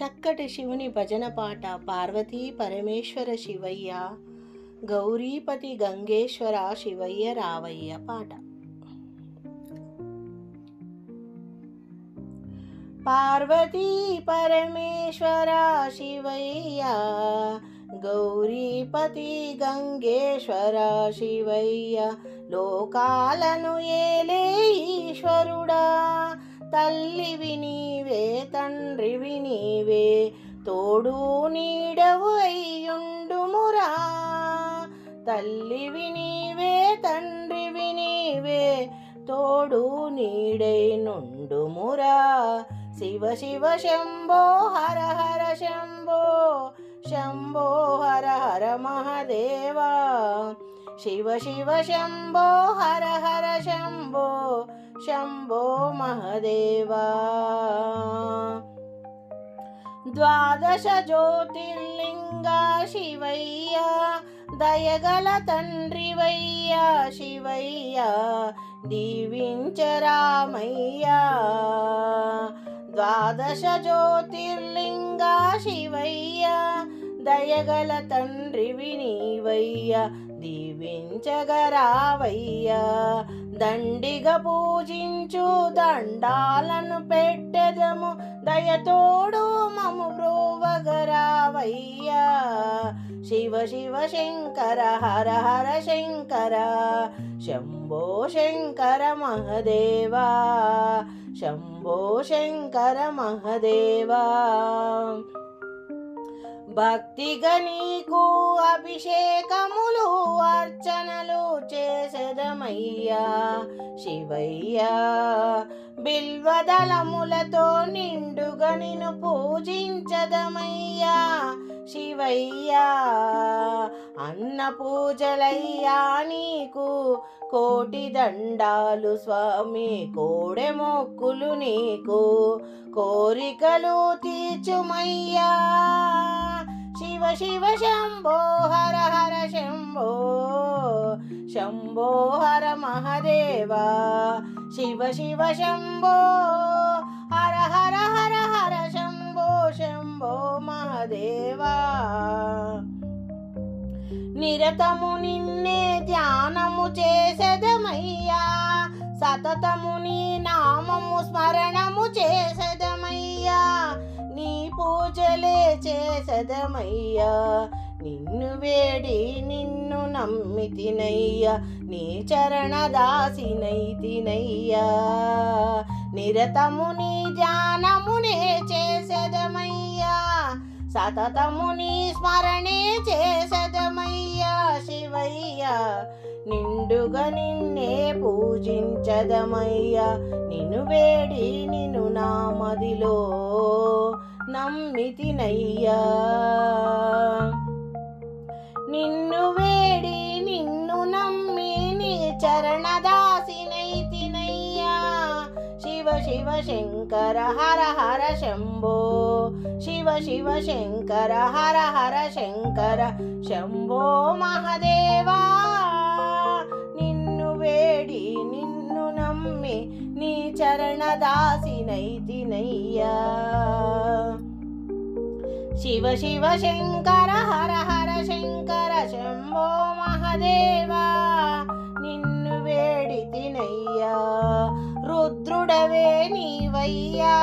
చక్కటి శివుని భజన పాట పార్వతీ పరమేశ్వర శివయ్య గౌరీపతి గంగేశ్వర శివయ్య రావయ్య పాట. పార్వతీ పరమేశ్వర శివయ్య గౌరీపతి గంగేశ్వర శివయ్య లోకాలను ఏలే ఈశ్వరుడా తల్లివి నీవే తండ్రివి నీవే తోడు నీడవు అయ్యుండుమురా. తల్లివి నీవే తండ్రివి నీవే తోడు నీడై నుండుమురా. శివ శివ శంభో హర హర శంభో శంభో హర హర మహదేవా. శివ శివ శంభో హర హర శంభో శంభో మహదేవా ద్వాదశ జ్యోతిర్లింగ శివయ్య దయగల తండ్రివయ్య శివయ్య దీవించరామయ్యా ద్వాదశ జ్యోతిర్లింగ శివయ్య దయగల తండ్రివి నీవయ్య దీవించగరావయ్యా దండిగా పూజించు దండాలను పెట్టెదము. దయతోడు మము బ్రోవగరావయ్యా శివ శివ శంకర హర హర శంకర. శంభో శంకర మహదేవా. శంభో శంకర మహదేవా. భక్తిగా నీకు అభిషేకములు అర్చనలు చేసదమయ్యా. శివయ్యా బిల్వదళములతో నిండుగా నిన్ను పూజించదమయ్యా. శివయ్యా అన్న పూజలయ్యా నీకు కోటి దండాలు స్వామి కోడె మొక్కులు నీకు కోరికలు తీర్చుమయ్యా. శివ శివ శంభో హర హర శంభో. శంభో హర మహదేవా. శివ శివ శంభో హర హర హర హర శంభో శంభో మహదేవా. నిరతము నిన్నే ధ్యానము చేసెదమయ్యా. సతతము నీ నామము స్మరణము చేసెదమయ్యా. నీ పూజలే చేసదమయ్యా. నిన్ను వేడి నిన్ను నమ్మితినయ్యా నీ చరణదాసినై దాసినైతినయ్యా నిరతము నీ ధ్యానమునే చేసదమయ్యా. సతతము నీ స్మరణే చేసదమయ్యా శివయ్యా. నిండుగా నిన్నే పూజించదమయ్యా. నిన్ను వేడి నిన్ను నా మదిలో. నమ్మితినయ్యా. నిన్ను వేడి నిన్ను నమ్మి నీ చరణదాసినైతినయ్యా. శివ శివ శంకర హర హర శంభో. శివ శివ శంకర హర హర శంకర శంభో మహదేవా. నిన్ను వేడి నిన్ను నమ్మి నీ చరణదాసినైతినయ్యా. శివ శివ శంకర హర హర శంకర శంభో మహదేవా నిన్ను వేడి తినయ్యా రుద్రుడవే నీవయ్యా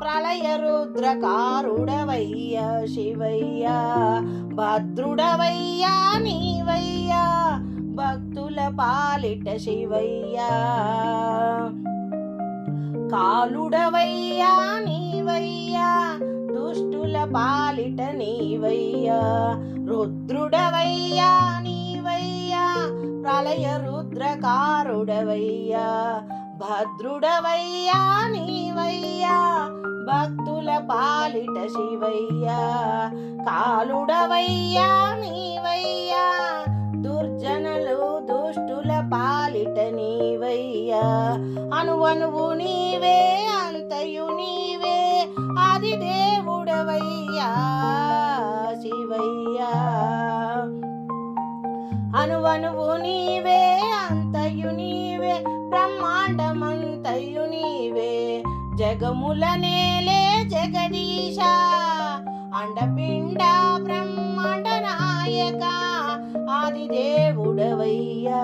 ప్రళయ రుద్రకారుడవయ్యా శివయ్యా. భద్రుడవయ్యా నీవయ్యా భక్తుల పాలిట శివయ్యా. కాలుడవయ్యా నీవయ్యా దుష్టుల పాలిట నీవయ్యా. రుద్రుడవయ్యా నీవయ్యా ప్రళయ రుద్రకారుడవయ్యా. భద్రుడవయ్యా నీవయ్యా భక్తుల పాలిట శివయ్యా. కాలుడవయ్యా నీవయ్యా అనువనువు నీవే అంతయు నీవే. ఆది దేవుడవయ్యా శివయ్యా. అనువనువు నీవే అంతయు నీవే. బ్రహ్మాండమంతయు నీవే. జగముల నేలే జగదీశ. అండపిండ బ్రహ్మాండ నాయక ఆది దేవుడవయ్యా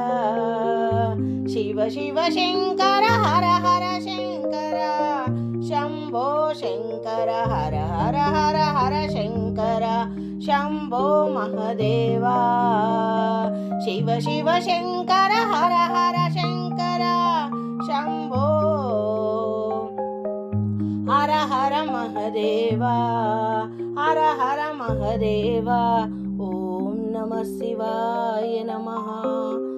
శివ శివ శంకర హర హర శంకర శంభో శంకర హర హర హర హర శంకర శంభో మహదేవా శివ శివ శంకర హర హర శంకర శంభో హర హర మహదేవా హర హర మహదేవా नमः शिवाय नमः।